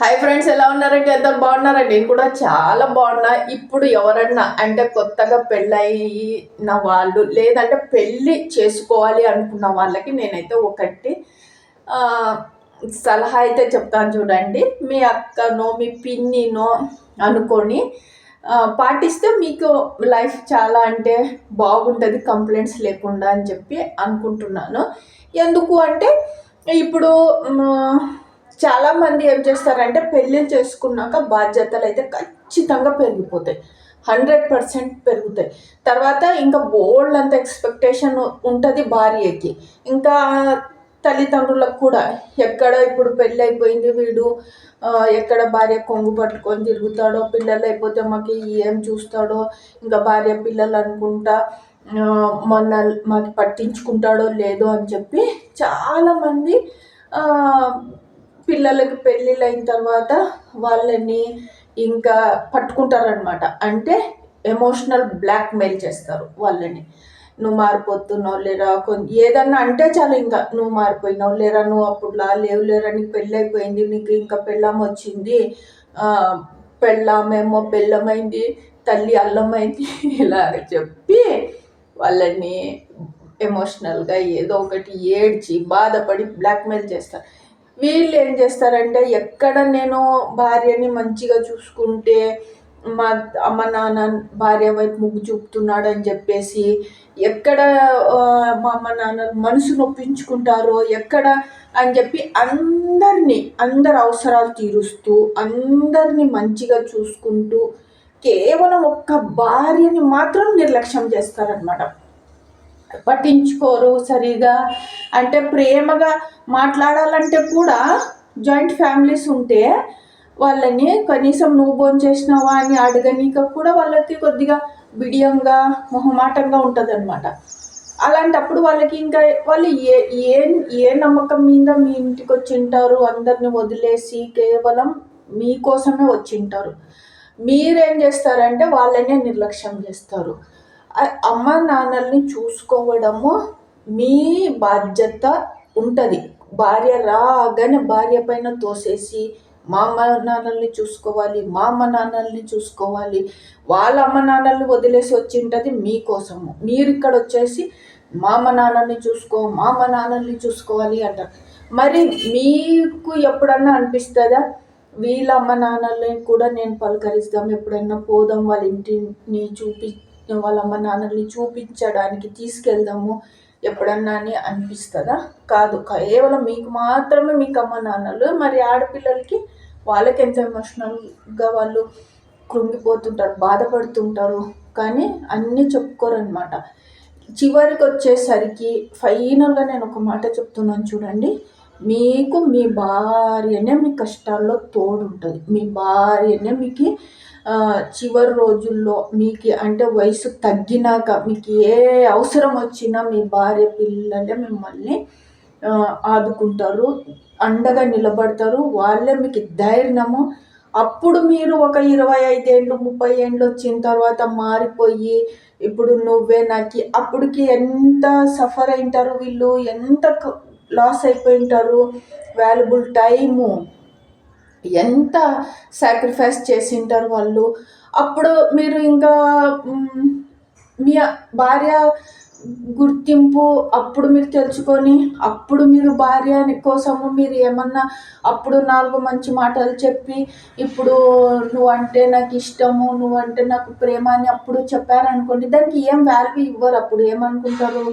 Hi friends ఎలా ఉన్నారంటే ఎంత బాగున్నారా నేను కూడా చాలా బాగున్నా. ఇప్పుడు ఎవరన్నా అంటే కొత్తగా పెళ్ళయిన వాళ్ళు లేదంటే పెళ్ళి చేసుకోవాలి అనుకున్న వాళ్ళకి నేనైతే ఒకటి సలహా అయితే చెప్తాను చూడండి. మీ అక్కనో మీ పిన్నినో అనుకొని పాటిస్తే మీకు లైఫ్ చాలా అంటే బాగుంటుంది కంప్లైంట్స్ లేకుండా అని చెప్పి అనుకుంటున్నాను. ఎందుకు అంటే ఇప్పుడు చాలామంది చాలా మంది ఏం చేస్తారంటే పెళ్ళిళ్ళు చేసుకున్నాక బాధ్యతలు అయితే ఖచ్చితంగా పెరిగిపోతాయి. హండ్రెడ్ పర్సెంట్ పెరుగుతాయి. తర్వాత ఇంకా బోల్డ్ అంత ఎక్స్పెక్టేషన్ ఉంటుంది భార్యకి. ఇంకా తల్లిదండ్రులకు కూడా ఎక్కడ ఇప్పుడు పెళ్ళి అయిపోయింది వీడు ఎక్కడ భార్య కొంగు పట్టుకొని తిరుగుతాడో పిల్లలు అయిపోతే మాకు ఏం చూస్తాడో ఇంకా భార్య పిల్లలు అనుకుంటా మన మాకు పట్టించుకుంటాడో లేదో అని చెప్పి చాలామంది పిల్లలకి పెళ్ళిళ్ళు అయిన తర్వాత వాళ్ళని ఇంకా పట్టుకుంటారనమాట అంటే ఎమోషనల్ బ్లాక్మెయిల్ చేస్తారు వాళ్ళని. నువ్వు మారిపోతున్నావు లేరా? కొన్ని ఏదన్నా అంటే చాలు ఇంకా నువ్వు మారిపోయినావు లేరా? నువ్వు అప్పుడులా లేవు లేరా? నీకు పెళ్ళి అయిపోయింది నీకు ఇంకా పెళ్ళం వచ్చింది. పెళ్ళామేమో బెల్లమైంది తల్లి అల్లమైంది ఇలాగ చెప్పి వాళ్ళని ఎమోషనల్గా ఏదో ఒకటి ఏడ్చి బాధపడి బ్లాక్మెయిల్ చేస్తారు. వీళ్ళు ఏం చేస్తారంటే ఎక్కడ నేను భార్యని మంచిగా చూసుకుంటే మా అమ్మ నాన్న భార్య వైపు ముగ్గు చూపుతున్నాడు అని చెప్పేసి ఎక్కడ మా అమ్మ నాన్న మనసు నొప్పించుకుంటారో ఎక్కడ అని చెప్పి అందరినీ అందరి అవసరాలు తీరుస్తూ అందరినీ మంచిగా చూసుకుంటూ కేవలం ఒక్క భార్యని మాత్రం నిర్లక్ష్యం చేస్తారనమాట పట్టించుకోరు సరిగా. అంటే ప్రేమగా మాట్లాడాలంటే కూడా జాయింట్ ఫ్యామిలీస్ ఉంటే వాళ్ళని కనీసం నువ్వు భోజనం చేసినావా అని అడగనీక కూడా వాళ్ళకి కొద్దిగా బిడియంగా మొహమాటంగా ఉంటుంది అనమాట అలాంటప్పుడు వాళ్ళకి ఇంకా వాళ్ళు ఏ ఏ ఏ నమ్మకం మీద మీ ఇంటికి వచ్చింటారు అందరిని వదిలేసి కేవలం మీకోసమే వచ్చింటారు. మీరేం చేస్తారంటే వాళ్ళనే నిర్లక్ష్యం చేస్తారు. అమ్మ నాన్నల్ని చూసుకోవడము మీ బాధ్యత ఉంటుంది. భార్య రాగానే భార్య పైన తోసేసి మా అమ్మ నాన్నల్ని చూసుకోవాలి మా అమ్మ నాన్నల్ని చూసుకోవాలి వాళ్ళ అమ్మ నాన్నల్ని వదిలేసి వచ్చి ఉంటుంది మీకోసము. మీరు ఇక్కడ వచ్చేసి మా అమ్మ నాన్నల్ని చూసుకో మా అమ్మ నాన్నల్ని చూసుకోవాలి అంటారు. మరి మీకు ఎప్పుడన్నా అనిపిస్తుందా? వీళ్ళ అమ్మ నాన్నల్ని కూడా నేను పలకరిస్తాం ఎప్పుడైనా పోదాం వాళ్ళ ఇంటిని చూపి వాళ్ళ అమ్మ నాన్నల్ని చూపించడానికి తీసుకెళ్దాము ఎప్పుడన్నా అని అనిపిస్తుందా? కాదు కేవలం మీకు మాత్రమే మీకు అమ్మ నాన్నలు మరి ఆడపిల్లలకి వాళ్ళకి ఎంత ఎమోషనల్గా వాళ్ళు కృంగిపోతుంటారు బాధపడుతుంటారు? కానీ అన్నీ చెప్పుకోరనమాట చివరికి వచ్చేసరికి ఫైనల్గా నేను ఒక మాట చెప్తున్నాను చూడండి. మీకు మీ భార్యనే మీ కష్టాల్లో తోడుంటుంది. మీ భార్యనే మీకు చివరి రోజుల్లో మీకు అంటే వయసు తగ్గినాక మీకు ఏ అవసరం వచ్చినా మీ భార్య పిల్లలే మిమ్మల్ని ఆదుకుంటారు అండగా నిలబడతారు వాళ్ళే మీకు ధైర్యము. అప్పుడు మీరు ఒక ఇరవై ఐదేళ్ళు ముప్పై ఏళ్ళు వచ్చిన తర్వాత మారిపోయి ఇప్పుడు నువ్వే నాకు అప్పటికి ఎంత సఫర్ అయింటారు వీళ్ళు ఎంత లాస్ అయిపోయింటారు వాల్యుబుల్ టైము ఎంత సాక్రిఫైస్ చేసింటారు వాళ్ళు? అప్పుడు మీరు ఇంకా మీ భార్య గుర్తింపు అప్పుడు మీరు తెలుసుకొని అప్పుడు మీరు భార్య కోసము మీరు ఏమన్నా అప్పుడు నాలుగు మంచి మాటలు చెప్పి ఇప్పుడు నువ్వంటే నాకు ఇష్టము నువ్వంటే నాకు ప్రేమ అని అప్పుడు చెప్పారనుకోండి దానికి ఏం వాల్యూ ఇవ్వరు అప్పుడు? ఏమనుకుంటారు?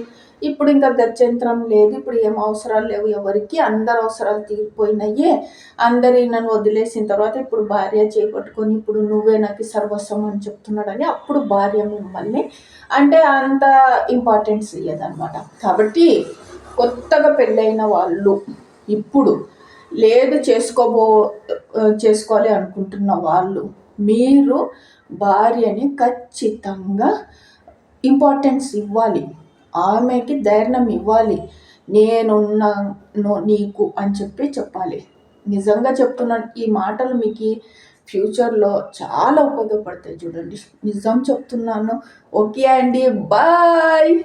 ఇప్పుడు ఇంకా గత్యంతరం లేదు ఇప్పుడు ఏం అవసరాలు లేవు ఎవరికి అందరు అవసరాలు తీరిపోయినాయి. అందరి నన్ను వదిలేసిన తర్వాత ఇప్పుడు భార్య చేపట్టుకొని ఇప్పుడు నువ్వే నాకు సర్వస్వం అని చెప్తున్నాడని అప్పుడు భార్య మిమ్మల్ని అంటే అంత ఇంపార్టెన్స్ ఇయ్యదనమాట కాబట్టి కొత్తగా పెళ్ళైన వాళ్ళు ఇప్పుడు లేదు చేసుకోబో చేసుకోవాలి అనుకుంటున్న వాళ్ళు మీరు భార్యని ఖచ్చితంగా ఇంపార్టెన్స్ ఇవ్వాలి. ఆమెకి ధైర్యం ఇవ్వాలి. నేనున్నాను నీకు అని చెప్పి చెప్పాలి. నిజంగా చెప్తున్నాను ఈ మాటలు మీకు ఫ్యూచర్లో చాలా ఉపయోగపడతాయి చూడండి. నిజం చెప్తున్నాను. ఓకే అండి. బాయ్.